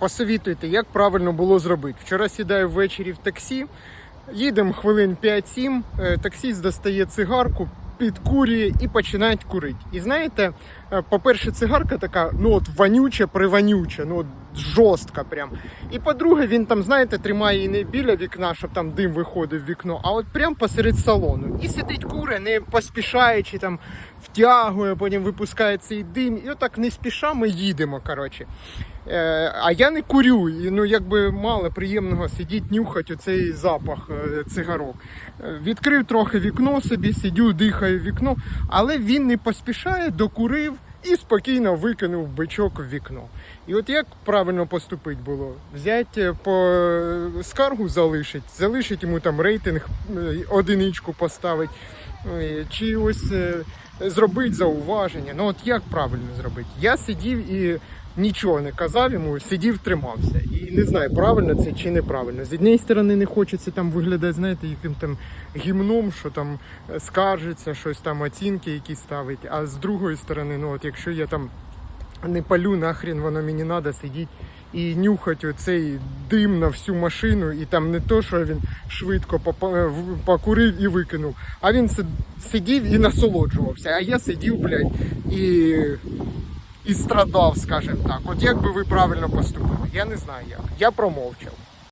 посовітуйте, як правильно було зробити. Вчора сідаю ввечері в таксі, їдемо хвилин 5-7, е, таксіст достає цигарку, підкурює і починає курити. І знаєте, е, по-перше, цигарка така, ну от вонюча, привонюча, ну от жорстка прям. І по-друге, він там, знаєте, тримає її не біля вікна, щоб там дим виходив в вікно, а от прям посеред салону. І сидить куре, не поспішаючи, там втягує, потім випускає цей дим. І отак не спіша ми їдемо. коротше. Е, а я не курю, і ну якби мало приємного сидіти, нюхати оцей запах е, цигарок. Е, Відкрив трохи вікно собі, сидю, дихаю вікно, але він не поспішає, докурив і спокійно викинув бичок в вікно. І от як правильно поступити було? Взяти по е, скаргу залишить, залишить йому там рейтинг, е, одиничку поставить, е, чи ось зробить зауваження. Ну от як правильно зробити? Я сидів і нічого не казав йому, сидів, тримався. Не знаю, правильно це чи неправильно. З однієї сторони не хочеться там виглядати, знаєте, яким там гімном, що там е, скаржиться, щось там оцінки якісь ставить. А з другої сторони, ну от якщо я там не палю, нахрен воно мені треба сидіти і нюхати оцей дим на всю машину, і там не то, що він швидко покурив і викинув, а він сидів і насолоджувався. А я сидів, блядь, і, і страдав, скажімо так. От як би ви правильно поступили? Я не знаю як. Я промовчав.